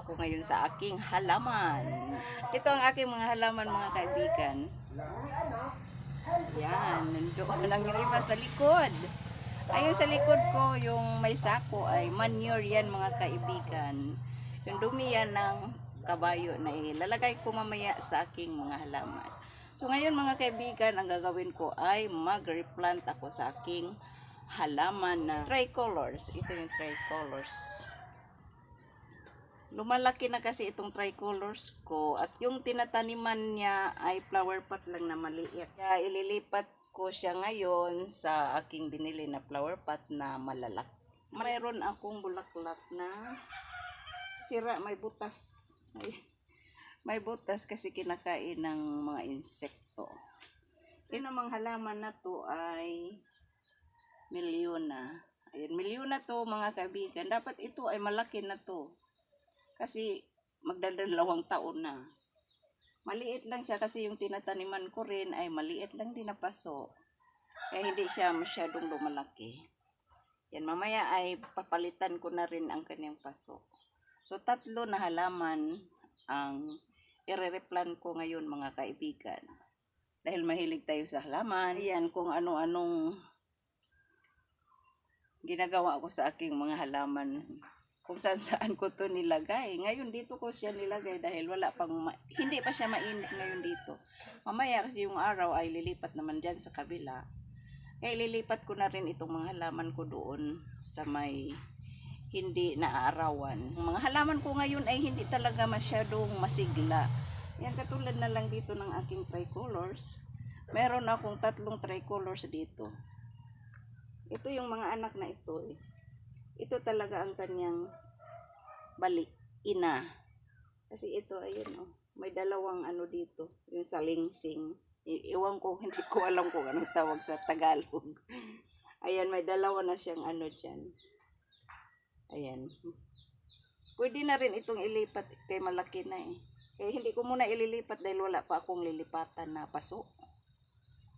ako ngayon sa aking halaman. Ito ang aking mga halaman mga kaibigan. Yan, nandoon yung iba sa likod. Ayun sa likod ko, yung may sako ay manure yan mga kaibigan. Yung dumi yan ng kabayo na ilalagay ko mamaya sa aking mga halaman. So ngayon mga kaibigan, ang gagawin ko ay mag-replant ako sa aking halaman na tricolors. Ito yung tricolors. Lumalaki na kasi itong tricolors ko at yung tinataniman niya ay flower pot lang na maliit. Kaya ililipat ko siya ngayon sa aking binili na flower pot na malalak. Mayroon akong bulaklak na sira, may butas. May, may butas kasi kinakain ng mga insekto. Yung namang halaman na to ay milyona. Ayun, milyona to mga kaibigan. Dapat ito ay malaki na to. Kasi magdadalawang taon na. Maliit lang siya kasi yung tinataniman ko rin ay maliit lang din na paso. Kaya hindi siya masyadong lumalaki. Yan, mamaya ay papalitan ko na rin ang kanyang paso. So, tatlo na halaman ang irereplan ko ngayon mga kaibigan. Dahil mahilig tayo sa halaman. Yan, kung ano-anong ginagawa ko sa aking mga halaman kung saan saan ko to nilagay. Ngayon dito ko siya nilagay dahil wala pang ma- hindi pa siya mainit ngayon dito. Mamaya kasi yung araw ay lilipat naman dyan sa kabila. Kaya lilipat ko na rin itong mga halaman ko doon sa may hindi naaarawan. Ang mga halaman ko ngayon ay hindi talaga masyadong masigla. Yan katulad na lang dito ng aking tricolors. Meron akong tatlong tricolors dito. Ito yung mga anak na ito eh. Ito talaga ang kanyang bali, ina. Kasi ito, ayun oh, may dalawang ano dito, yung salingsing. I- iwan ko, hindi ko alam kung anong tawag sa Tagalog. Ayan, may dalawa na siyang ano dyan. Ayan. Pwede na rin itong ilipat kay malaki na eh. Kaya hindi ko muna ililipat dahil wala pa akong lilipatan na paso.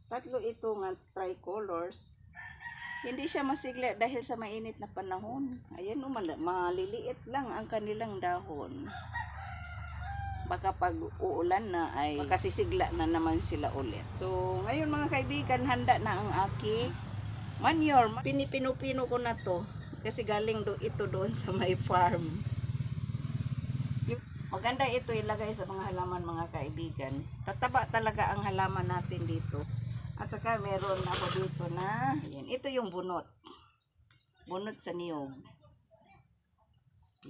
Tatlo ito nga tricolors. Hindi siya masigla dahil sa mainit na panahon. Ayan, mal- maliliit lang ang kanilang dahon. Baka pag uulan na ay makasisigla na naman sila ulit. So, ngayon mga kaibigan, handa na ang aking manure. Pinipino-pino ko na to kasi galing do ito doon sa my farm. Maganda ito ilagay sa mga halaman mga kaibigan. Tataba talaga ang halaman natin dito. At saka meron ako dito na, yan, ito yung bunot. Bunot sa niyog.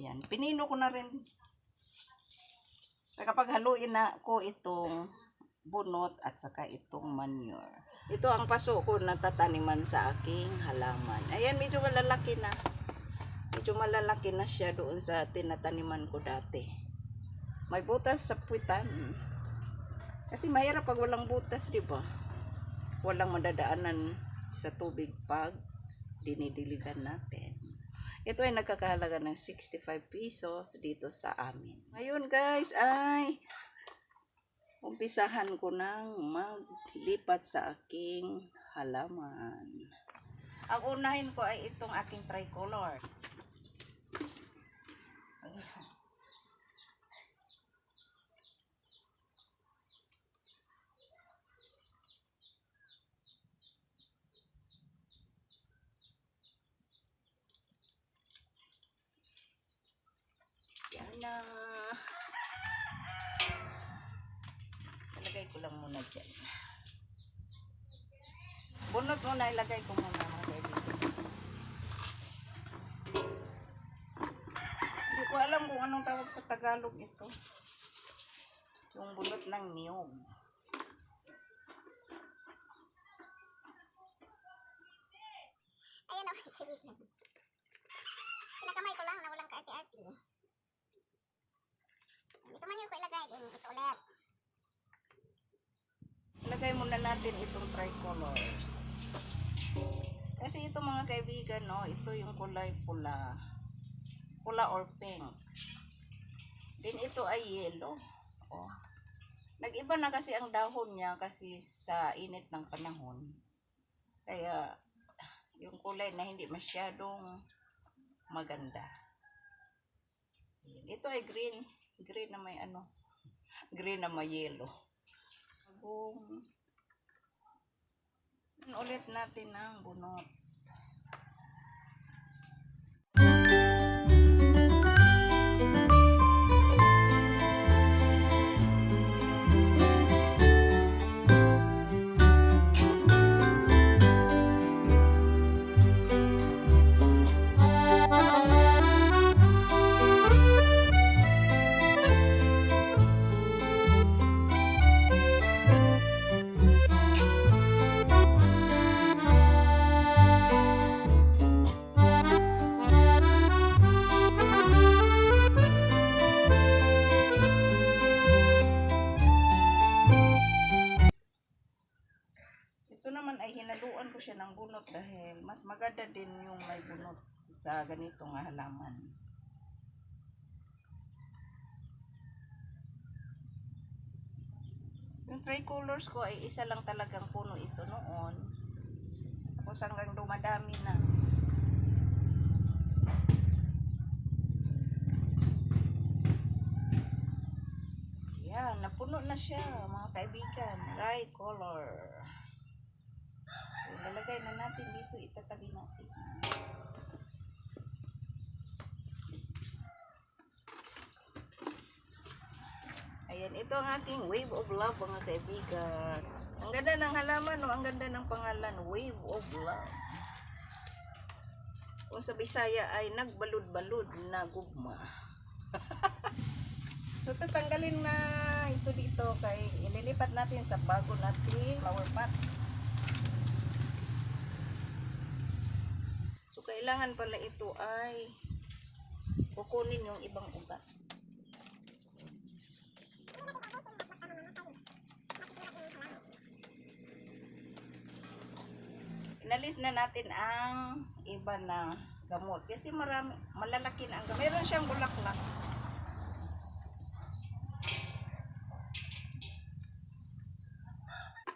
Yan, pinino ko na rin. At Kapag haluin na ko itong bunot at saka itong manure. Ito ang paso ko na tataniman sa aking halaman. Ayan, medyo malalaki na. Medyo malalaki na siya doon sa tinataniman ko dati. May butas sa puwitan. Kasi mahirap pag walang butas, di ba? Walang madadaanan sa tubig pag dinidiligan natin. Ito ay nagkakahalaga ng 65 pesos dito sa amin. Ngayon guys ay umpisahan ko nang maglipat sa aking halaman. Ang unahin ko ay itong aking tricolor. Ayan. Yan na. Ilagay ko lang muna dyan. Bunot muna, ilagay ko muna mga. Hindi ko alam kung anong tawag sa Tagalog ito. Yung bunot ng niyog. Ayan o, kaibigan. Pinakamay ko lang na walang kaarte-arte. Ito man yung ko ilagay din. Ito ulit. Ilagay muna natin itong tricolors. Kasi ito mga kaibigan, no, ito yung kulay pula. Pula or pink. Then ito ay yellow. Oh. Nag-iba na kasi ang dahon niya kasi sa init ng panahon. Kaya yung kulay na hindi masyadong maganda. Ito ay green. Green na may ano. Green na may yellow. Bagong Yan ulit natin ang bunot. Tricolors ko ay isa lang talagang puno ito noon. Tapos hanggang dumadami na. Yan, napuno na siya mga kaibigan. Tricolor. So, lalagay na natin dito, itatabi natin. Ayan, ito ang aking wave of love, mga kaibigan. Ang ganda ng halaman, no? ang ganda ng pangalan, wave of love. Kung sa Bisaya ay nagbalud-balud na gugma. so, tatanggalin na ito dito kay ililipat natin sa bago nating flower pot. So, kailangan pala ito ay kukunin yung ibang ugat. Inalis na natin ang iba na gamot. Kasi marami, malalaki na ang gamot. Meron siyang bulaklak.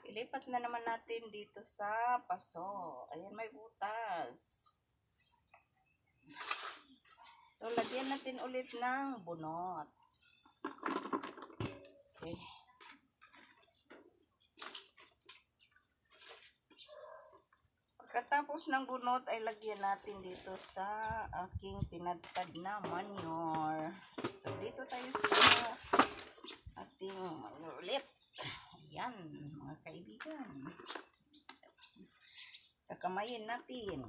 Ilipat na naman natin dito sa paso. Ayan, may butas. So, lagyan natin ulit ng bunot. Okay. Pagkatapos ng bunot ay lagyan natin dito sa aking tinadtad na manure. So, dito tayo sa ating manure ulit. Ayan, mga kaibigan. Kakamayin natin.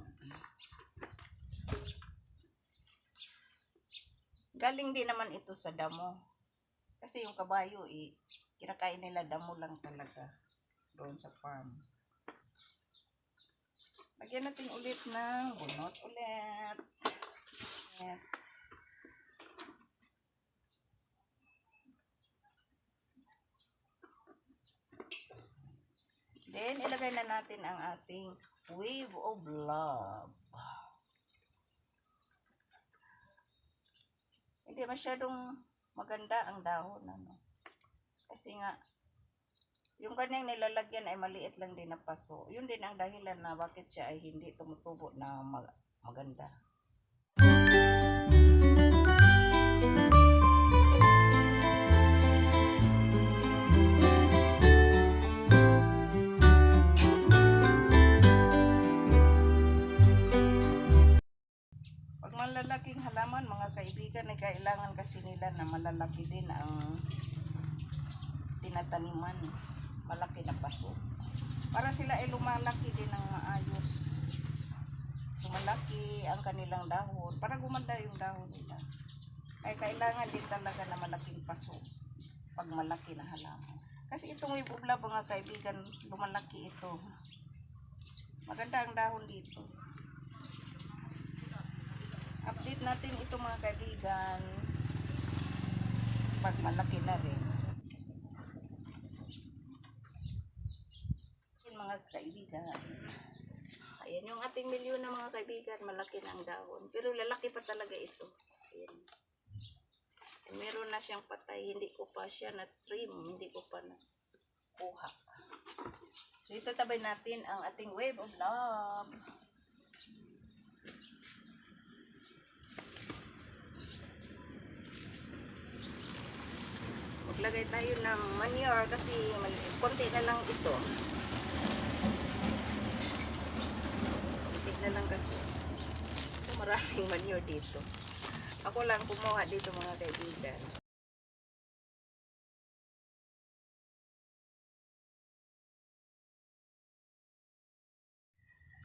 Galing din naman ito sa damo. Kasi yung kabayo, eh, kinakain nila damo lang talaga doon sa farm. Lagyan natin ulit ng bunot ulit. Ulit. Then, ilagay na natin ang ating wave of love. Hindi masyadong maganda ang dahon. Ano? Kasi nga, yung kanyang nilalagyan ay maliit lang din na paso. Yun din ang dahilan na bakit siya ay hindi tumutubo na mag- maganda. Pag malalaking halaman, mga kaibigan, ay kailangan kasi nila na malalaki din ang tinataniman. Malaki na paso. Para sila ay lumalaki din ng maayos. Lumalaki ang kanilang dahon. Para gumanda yung dahon nila. Ay kailangan din talaga na malaking paso. Pag malaki na halaman. Kasi itong ibubla mga kaibigan, lumalaki ito. Maganda ang dahon dito update natin ito mga kaibigan pag malaki na rin Ayan, mga kaibigan. Ayan yung ating milyon na mga kaibigan malaki na ang dahon. Pero lalaki pa talaga ito. Ayan. Meron na siyang patay. Hindi ko pa siya na trim hindi ko pa na kuha so itatabay natin ang ating wave of love. Maglagay tayo ng manure kasi konti na lang ito. Konti na lang kasi. Maraming manure dito. Ako lang kumuha dito mga kaibigan.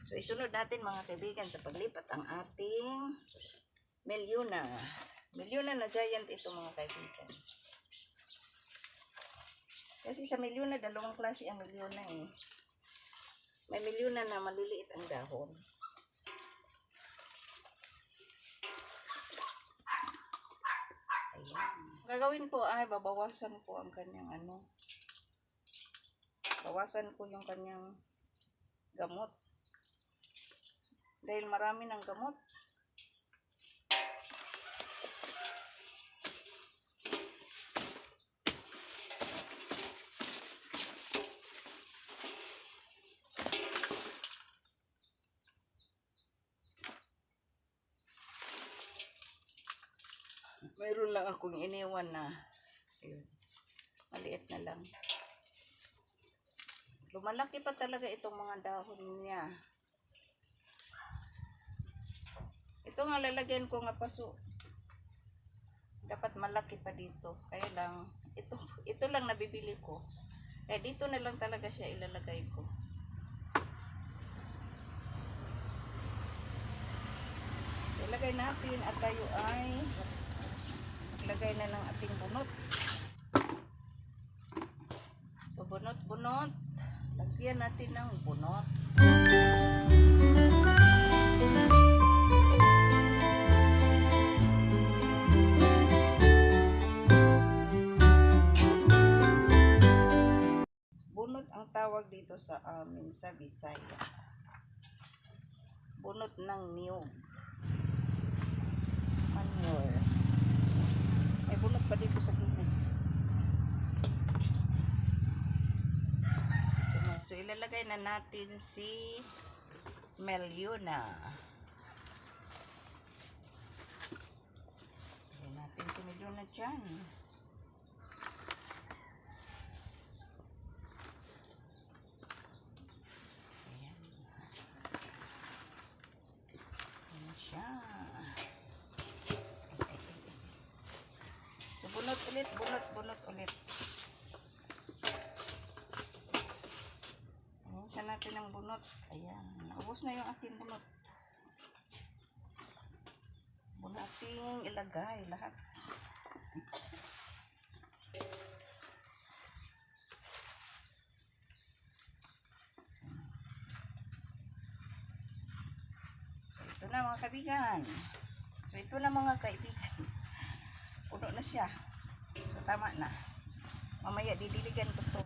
So, isunod natin mga kaibigan sa paglipat ang ating Melyuna. Melyuna na giant ito mga kaibigan. Kasi sa Melyuna, dalawang klase ang Melyuna eh. May Melyuna na maliliit ang dahon. Gagawin ko ay babawasan ko ang kanyang ano. Bawasan ko yung kanyang gamot. Dahil marami ng gamot. Mayroon lang akong iniwan na ayun, maliit na lang. Lumalaki pa talaga itong mga dahon niya. Ito nga lalagyan ko nga paso. Dapat malaki pa dito. Kaya lang, ito, ito lang nabibili ko. Kaya dito na lang talaga siya ilalagay ko. So, ilagay natin at tayo ay maglagay na ng ating bunot. So, bunot-bunot. Lagyan natin ng bunot. Bunot ang tawag dito sa amin sa Bisaya. Bunot ng niyog. Manure. May bunot pa dito sa gilid. So, ilalagay na natin si Melyuna. Lagyan natin si Melyuna dyan. Ayan. Ayan na siya. Ay, ay, ay, ay. So, bunot ulit, bunot, bunot ulit. Siya natin ang bunot. Ayan. Naubos na yung aking bunot. Bunating ilagay lahat. So, ito na mga kaibigan. So, ito na mga kaibigan. Puno na siya. So, tama na. Mamaya, didiligan ko tubig.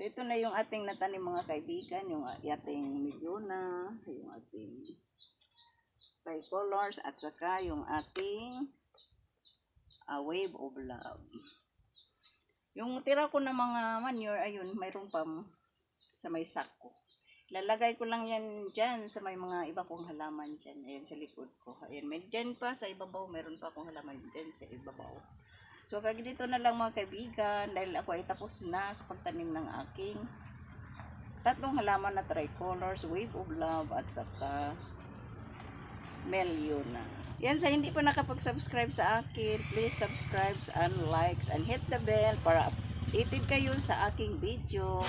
So, ito na yung ating natanim mga kaibigan. Yung ating milyona, yung ating tricolors, at saka yung ating ah, wave of love. Yung tira ko ng mga manure, ayun, mayroon pa sa may sako. Lalagay ko lang yan dyan sa may mga iba kong halaman dyan. Ayan sa likod ko. Ayan, may dyan pa sa ibabaw. Meron pa akong halaman dyan sa ibabaw. So, kag dito na lang mga kaibigan. Dahil ako ay tapos na sa pagtanim ng aking tatlong halaman na tricolors, wave of love, at saka Melyona. Yan, sa hindi pa nakapag-subscribe sa akin, please subscribe and likes and hit the bell para updated kayo sa aking video.